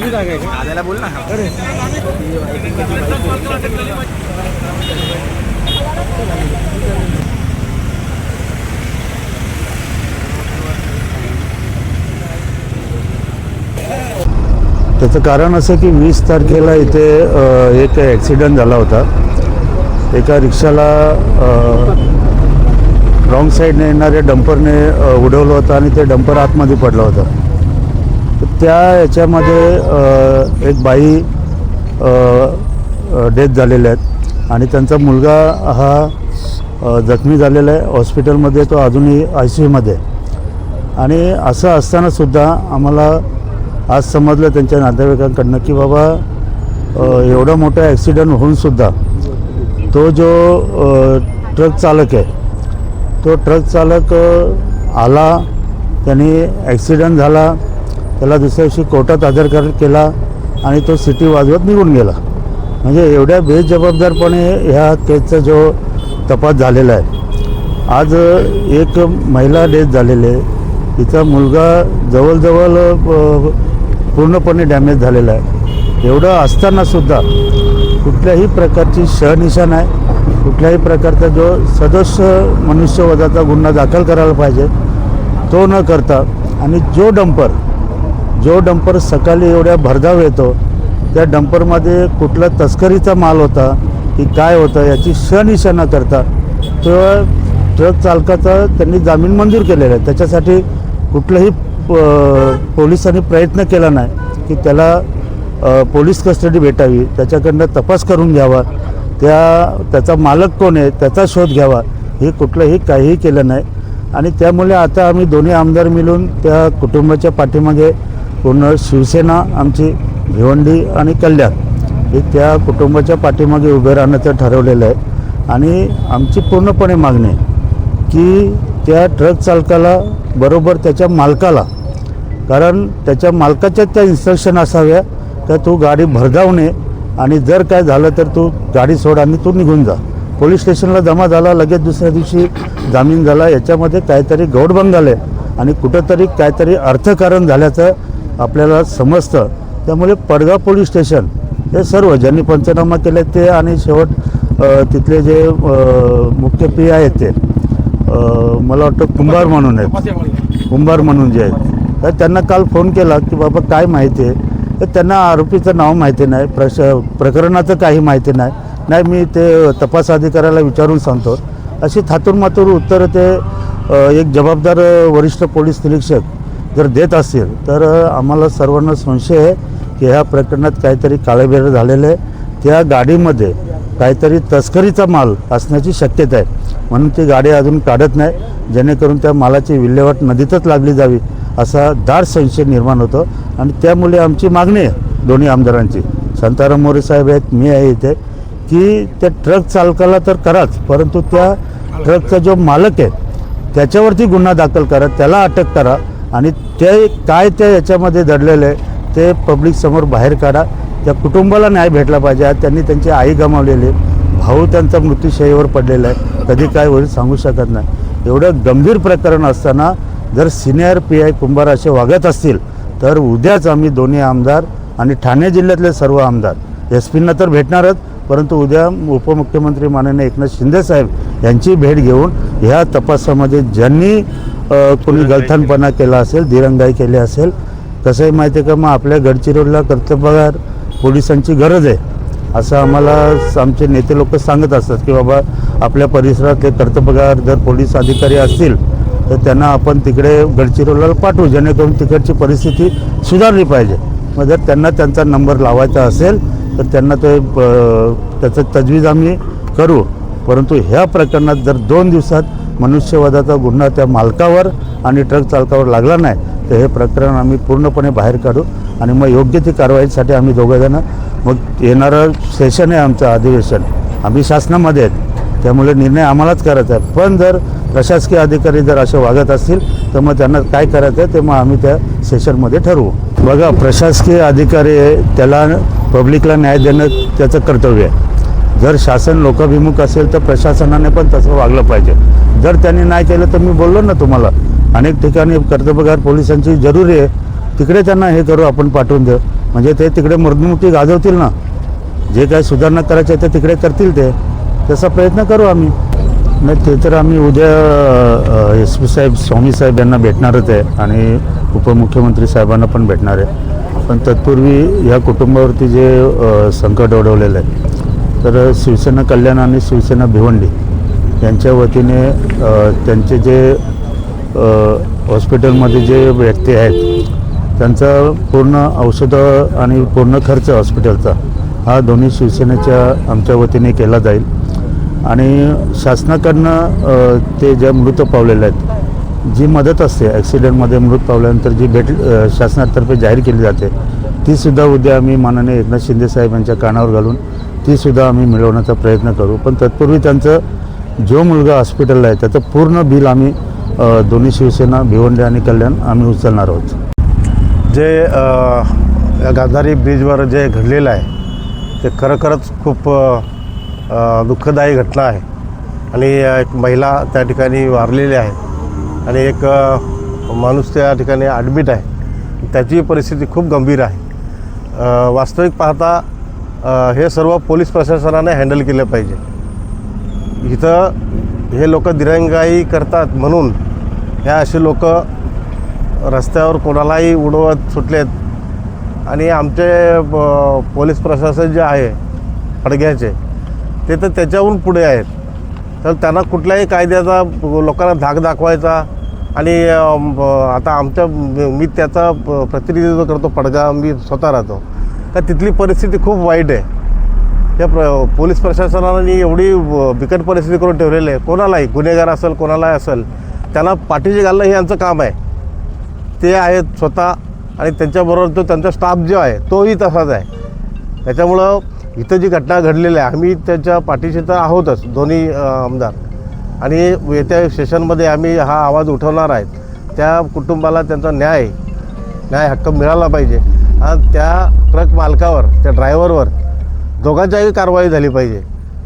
बापाची जागा आहे? का दादाला बोल ना. अरे. त्याचं कारण असं की वीस तारखेला इथे एक ॲक्सिडेंट झाला होता. एका रिक्षाला रॉंग साईडने येणाऱ्या डंपरने उडवलं होतं आणि ते डंपर आतमध्ये पडलं होतं. त्या याच्यामध्ये एक बाई डेथ झालेल्या आहेत आणि त्यांचा मुलगा हा जखमी झालेला आहे. हॉस्पिटलमध्ये तो अजूनही आय सी यूमध्ये आणि असं असतानासुद्धा आम्हाला आज समजलं त्यांच्या नातेवाईकांकडनं की बाबा एवढं एवढा मोठा ॲक्सिडेंट होऊनसुद्धा तो जो ट्रक चालक आहे तो ट्रक चालक आला त्यांनी ॲक्सिडेंट झाला त्याला दुसऱ्या दिवशी कोर्टात हजर कर केला आणि तो सिटी वाजवत निघून गेला. म्हणजे एवढ्या बेजबाबदारपणे ह्या केसचा जो तपास झालेला आहे. आज एक महिला डेथ झालेली आहे. तिचा मुलगा जवळजवळ पूर्णपणे डॅमेज झालेला आहे. एवढं असतानासुद्धा कुठल्याही प्रकारची शहनिशा नाही कुठल्याही प्रकारचा जो सदस्य मनुष्यवधाचा गुन्हा दाखल करायला पाहिजे तो न करता आणि जो डंपर जो डंपर सकाळी एवढ्या भरधाव येतो त्या डंपरमध्ये कुठला तस्करीचा माल होता की काय होतं याची शनिशा न करता तो ट्रक चालकाचा त्यांनी जामीन मंजूर केलेला आहे. त्याच्यासाठी कुठलंही प- पोलिसांनी प्रयत्न केला नाही की त्याला पोलीस कस्टडी भेटावी. त्याच्याकडनं तपास करून घ्यावा. त्या त्याचा मालक कोण आहे त्याचा शोध घ्यावा. हे कुठलंही काहीही केलं नाही. आणि त्यामुळे आता आम्ही दोन्ही आमदार मिळून त्या कुटुंबाच्या पाठीमागे पूर्ण शिवसेना आमची भिवंडी आणि कल्याण हे त्या कुटुंबाच्या पाठीमागे उभे राहण्याचं ठरवलेलं आहे. आणि आमची पूर्णपणे मागणी आहे की त्या ट्रक चालकाला बरोबर त्याच्या मालकाला कारण त्याच्या मालकाच्या त्या इन्स्ट्रक्शन असाव्या तर तू गाडी भरधावणे आणि जर काय झालं तर तू गाडी सोड आणि तू निघून जा. पोलीस स्टेशनला जमा झाला लगेच दुसऱ्या दिवशी जामीन झाला. याच्यामध्ये काहीतरी गौडबंग झाले आणि कुठंतरी काहीतरी अर्थकारण झाल्याचं आपल्याला समजतं. त्यामुळे पडगाव पोलीस स्टेशन हे सर्व ज्यांनी पंचनामा केले ते आणि शेवट तिथले जे मुख्य पी आहेत ते मला वाटतं कुंभार म्हणून आहेत. कुंभार म्हणून जे आहेत. तर त्यांना काल फोन केला की बाबा काय माहिती आहे? तर त्यांना आरोपीचं नाव माहिती नाही प्रश प्रकरणाचं काही माहिती नाही. नाही मी ते तपास अधिकाऱ्याला विचारून सांगतो. अशी थातूर मातूर उत्तरं ते एक जबाबदार वरिष्ठ पोलीस निरीक्षक जर देत असतील तर आम्हाला सर्वांना संशय आहे की ह्या प्रकरणात काहीतरी काळेबेर झालेलं आहे. त्या गाडीमध्ये काहीतरी तस्करीचा माल असण्याची शक्यता आहे. म्हणून ती गाडी अजून काढत नाही. जेणेकरून त्या मालाची विल्हेवाट नदीतच लागली जावी असा दाट संशय निर्माण होतो. आणि त्यामुळे आमची मागणी आहे दोन्ही आमदारांची. शांताराम मोरे साहेब आहेत मी आहे इथे की त्या ट्रक चालकाला तर कराच परंतु त्या ट्रकचा जो मालक आहे त्याच्यावरती गुन्हा दाखल करा त्याला अटक करा. आणि ते काय त्या याच्यामध्ये दडलेलं आहे ते पब्लिक समोर बाहेर काढा. त्या कुटुंबाला न्याय भेटला पाहिजे. आज त्यांनी त्यांची आई गमावलेली आहे. भाऊ त्यांचा मृत्यूशयीवर पडलेला आहे. कधी काय होईल सांगू शकत नाही. एवढं गंभीर प्रकरण असताना जर सिनियर पी आय कुंभार असे वागत असतील तर उद्याच आम्ही दोन्ही आमदार आणि ठाणे जिल्ह्यातले सर्व आमदार एस पींना तर भेटणारच परंतु उद्या उपमुख्यमंत्री माननीय एकनाथ शिंदेसाहेब यांची भेट घेऊन ह्या तपासामध्ये ज्यांनी कोणी गलथानपणा केला असेल दिरंगाई केली असेल कसंही माहिती आहे का मग आपल्या गडचिरोलीला कर्तव्यगार पोलिसांची गरज आहे. असं आम्हाला आमचे नेते लोक सांगत असतात की बाबा आपल्या परिसरातले कर्तव्यगार जर पोलीस अधिकारी असतील तर त्यांना आपण तिकडे गडचिरोलीला पाठवू जेणेकरून तिकडची परिस्थिती सुधारली पाहिजे. मग जर त्यांना त्यांचा नंबर लावायचा असेल तर त्यांना ते त्याचं तजवीज आम्ही करू. परंतु ह्या प्रकरणात जर दोन दिवसात मनुष्यवधाचा गुन्हा त्या मालकावर आणि ट्रक चालकावर लागला नाही तर हे प्रकरण आम्ही पूर्णपणे बाहेर काढू आणि मग योग्य ती कारवाईसाठी आम्ही दोघंजणं मग येणारं सेशन आहे आमचं अधिवेशन. आम्ही शासनामध्ये आहेत. त्यामुळे निर्णय आम्हालाच करायचा आहे. पण जर प्रशासकीय अधिकारी जर असे वागत असतील तर मग त्यांना काय करायचं आहे ते मग आम्ही त्या सेशनमध्ये ठरवू. बघा प्रशासकीय अधिकारी त्याला पब्लिकला न्याय देणं त्याचं कर्तव्य आहे. जर शासन लोकाभिमुख असेल तर प्रशासनाने पण तसं वागलं पाहिजे. जर त्यांनी नाही केलं तर मी बोललो ना तुम्हाला. अनेक ठिकाणी कर्तव्यगार पोलिसांची जरुरी आहे. तिकडे त्यांना हे करू आपण पाठवून देऊ. म्हणजे ते तिकडे मूर्तिमुक्ती गाजवतील ना. जे काही सुधारणा करायचे ते तिकडे करतील ते. तसा प्रयत्न करू आम्ही. नाही ते तर आम्ही उद्या एस पी साहेब स्वामी साहेब यांना भेटणारच आहे. आणि उपमुख्यमंत्री साहेबांना पण भेटणार आहे. पण तत्पूर्वी या कुटुंबावरती जे संकट ओढवलेलं आहे तर शिवसेना कल्याण आणि शिवसेना भिवंडी यांच्या वतीने त्यांचे जे हॉस्पिटलमध्ये जे व्यक्ती आहेत त्यांचा पूर्ण औषधं आणि पूर्ण खर्च हॉस्पिटलचा हा दोन्ही शिवसेनेच्या आमच्या वतीने केला जाईल. आणि शासनाकडनं ते ज्या मृत पावलेले आहेत जी मदत असते ॲक्सिडेंटमध्ये मृत पावल्यानंतर जी भेट शासनातर्फे जाहीर केली जाते तीसुद्धा उद्या आम्ही माननीय एकनाथ शिंदे साहेब यांच्या कानावर घालून तीसुद्धा आम्ही मिळवण्याचा प्रयत्न करू. पण तत्पूर्वी त्यांचं जो मुलगा हॉस्पिटलला आहे त्याचं पूर्ण बिल आम्ही दोन्ही शिवसेना भिवंडी आणि कल्याण आम्ही उचलणार आहोत. जे या गांधारी ब्रिजवर जे घडलेलं आहे ते खरोखरच खूप दुःखदायी घटना आहे. आणि एक महिला त्या ठिकाणी वारलेली आहे आणि एक माणूस त्या ठिकाणी ॲडमिट आहे. त्याची परिस्थिती खूप गंभीर आहे. वास्तविक पाहता हे सर्व पोलीस प्रशासनाने हँडल केलं पाहिजे. इथं हे लोक दिरंगाई करतात म्हणून ह्या असे लोक रस्त्यावर कोणालाही उडवत सुटलेत. आणि आमचे ब- पोलीस प्रशासन जे आहे फडग्याचे ते तर त्याच्याहून पुढे आहेत. तर त्यांना कुठल्याही कायद्याचा लोकांना धाक दाखवायचा आणि आता आमच्या मी त्याचा प- प्रतिनिधित्व करतो पडगा मी स्वतः राहतो. तर तिथली परिस्थिती खूप वाईट आहे. त्या प्र पोलीस प्रशासनाने एवढी व- बिकट परिस्थिती करून ठेवलेली आहे कोणालाही गुन्हेगार असेल कोणालाही असेल त्यांना पाठीशी घालणं हे यांचं काम आहे. ते आहेत स्वतः आणि त्यांच्याबरोबर तो त्यांचा स्टाफ जो आहे तोही तसाच आहे. त्याच्यामुळं इथं जी घटना घडलेली आहे आम्ही त्याच्या पाठीशी तर आहोतच दोन्ही आमदार. आणि येत्या सेशनमध्ये आम्ही हा आवाज उठवणार आहेत. त्या कुटुंबाला त्यांचा न्याय न्याय हक्क मिळाला पाहिजे. त्या ट्रक मालकावर त्या ड्रायव्हरवर दोघांच्याही कारवाई झाली पाहिजे.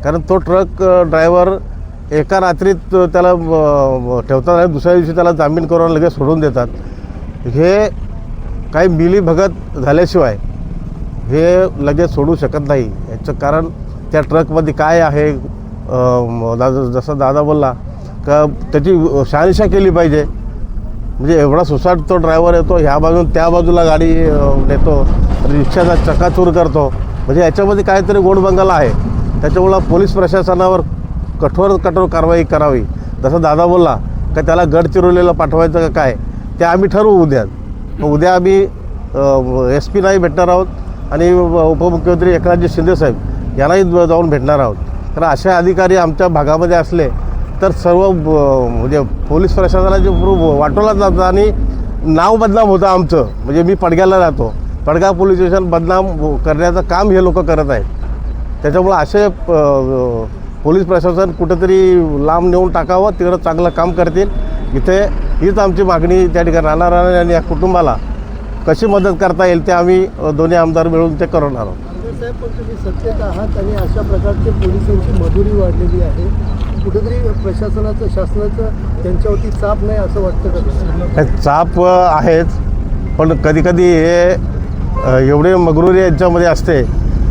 कारण तो ट्रक ड्रायव्हर एका रात्रीत त्याला ठेवतात आणि दुसऱ्या दिवशी त्याला जामीन करून लगेच सोडून देतात. हे काही मिलीभगत झाल्याशिवाय हे लगेच सोडू शकत नाही. याचं कारण त्या ट्रकमध्ये काय आहे? दादा जसं दादा बोलला का त्याची शहानिशा केली पाहिजे. म्हणजे एवढा सुसाट तो ड्रायव्हर येतो ह्या बाजून त्या बाजूला गाडी नेतो रिक्षाचा चकाचूर करतो. म्हणजे याच्यामध्ये काहीतरी गोडबंगाला आहे. त्याच्यामुळं पोलीस प्रशासनावर कठोर कठोर कारवाई करावी. जसं दादा बोलला का त्याला गडचिरोलीला पाठवायचं का काय ते आम्ही ठरवू उद्या. उद्या आम्ही एस पी नाही भेटणार आहोत आणि उपमुख्यमंत्री एकनाथजी शिंदेसाहेब यांनाही जाऊन भेटणार आहोत. कारण असे अधिकारी आमच्या भागामध्ये असले तर सर्व म्हणजे पोलीस प्रशासनाचे जे वाटोला जातं आणि नाव बदनाम होतं आमचं. म्हणजे मी पडग्याला राहतो. पडगा पोलीस स्टेशन बदनाम करण्याचं काम हे लोक करत आहेत. त्याच्यामुळं असे पोलीस प्रशासन कुठेतरी लांब नेऊन टाकावं तिकडं चांगलं काम करतील. इथे हीच आमची मागणी त्या ठिकाणी राहणार आणि या कुटुंबाला कशी मदत करता येईल ते आम्ही दोन्ही आमदार मिळून ते करणार आहोत. साहेब पण तुम्ही सत्तेत आहात आणि अशा प्रकारची पोलिसांची मजुरी वाढलेली आहे. कुठेतरी प्रशासनाचं शासनाचं त्यांच्यावरती चाप नाही असं वाटतं का हे चाप आहेच. पण कधीकधी हे एवढे मगरुरी यांच्यामध्ये असते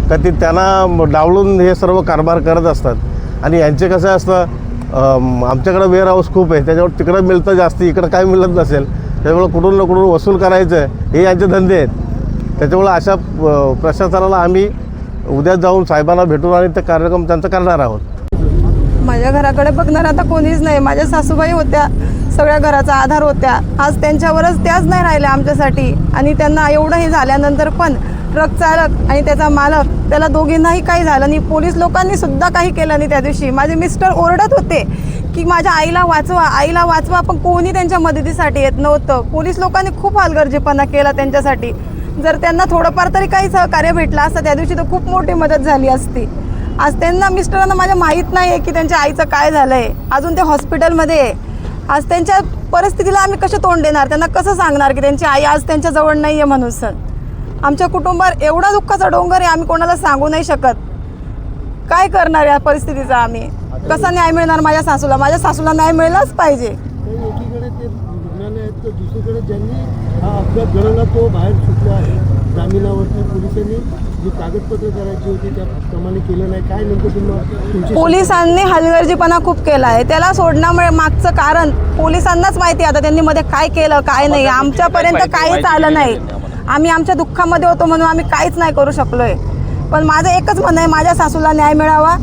का ती त्यांना डावळून डावलून हे सर्व कारभार करत असतात. आणि यांचे कसं असतं आमच्याकडं वेअर हाऊस खूप आहे त्याच्यावर तिकडं मिळतं जास्ती इकडं काय मिळत नसेल. त्याच्यामुळं कुठून ना कुठून वसूल करायचं हे यांचे धंदे आहेत. त्याच्यामुळं अशा प्रशासनाला आम्ही उद्या जाऊन साहेबांना भेटून आणि ते कार्यक्रम त्यांचा करणार आहोत. माझ्या घराकडे बघणार आता कोणीच नाही. माझ्या सासूबाई होत्या सगळ्या घराचा आधार होत्या. आज त्यांच्यावरच त्याच नाही राहिल्या आमच्यासाठी. आणि त्यांना एवढं हे झाल्यानंतर पण ट्रक चालक आणि त्याचा मालक त्याला दोघींनाही काही झालं नाही. पोलीस लोकांनी सुद्धा काही केलं नाही त्या दिवशी. माझे मिस्टर ओरडत होते की माझ्या आईला वाचवा आईला वाचवा पण कोणी त्यांच्या मदतीसाठी येत नव्हतं. पोलीस लोकांनी खूप हलगर्जीपणा केला त्यांच्यासाठी. जर त्यांना थोडंफार तरी काही सहकार्य भेटलं असतं त्या दिवशी तर खूप मोठी मदत झाली असती. आज त्यांना मिस्टरांना माझ्या माहीत नाही आहे की त्यांच्या आईचं काय झालं आहे अजून ते हॉस्पिटलमध्ये आहे. आज त्यांच्या परिस्थितीला आम्ही कसे तोंड देणार? त्यांना कसं सांगणार की त्यांची आई आज त्यांच्याजवळ नाही आहे म्हणून सर? आमच्या कुटुंबावर एवढा दुःखाचा डोंगर आहे आम्ही कोणाला सांगू नाही शकत. काय करणार या परिस्थितीचा आम्ही? कसा न्याय मिळणार माझ्या सासूला? माझ्या सासूला न्याय मिळलाच पाहिजे ते एकीकडे ते रुग्णालय आहेत तर दुसरीकडे ज्यांनी हा अपघात घडवला तो बाहेर सुटला आहे. जामिनावरती पोलिसांनी जी कागदपत्र करायची होती त्याप्रमाणे केलं नाही. काय नेमकं तुम्हाला पोलिसांनी हलगर्जीपणा खूप केला आहे. त्याला सोडण्यामुळे मागचं कारण पोलिसांनाच माहिती आहे. आता त्यांनी मध्ये काय केलं काय नाही? आमच्यापर्यंत काहीच आलं नाही आम्ही आमच्या दुःखामध्ये होतो म्हणून आम्ही काहीच नाही करू शकलोय. पण माझं एकच म्हणणं आहे माझ्या सासूला न्याय मिळावा.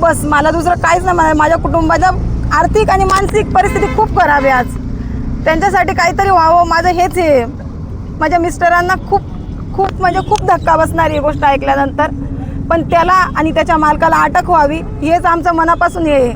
बस मला दुसरं काहीच नाही. माझ्या कुटुंबाच्या आर्थिक आणि मानसिक परिस्थिती खूप खराब आहे आज. त्यांच्यासाठी काहीतरी व्हावं माझं हेच आहे. माझ्या मिस्टरांना खूप खूप म्हणजे खूप धक्का बसणार ही गोष्ट ऐकल्यानंतर. पण त्याला आणि त्याच्या मालकाला अटक व्हावी हेच आमचं मनापासून हे आहे.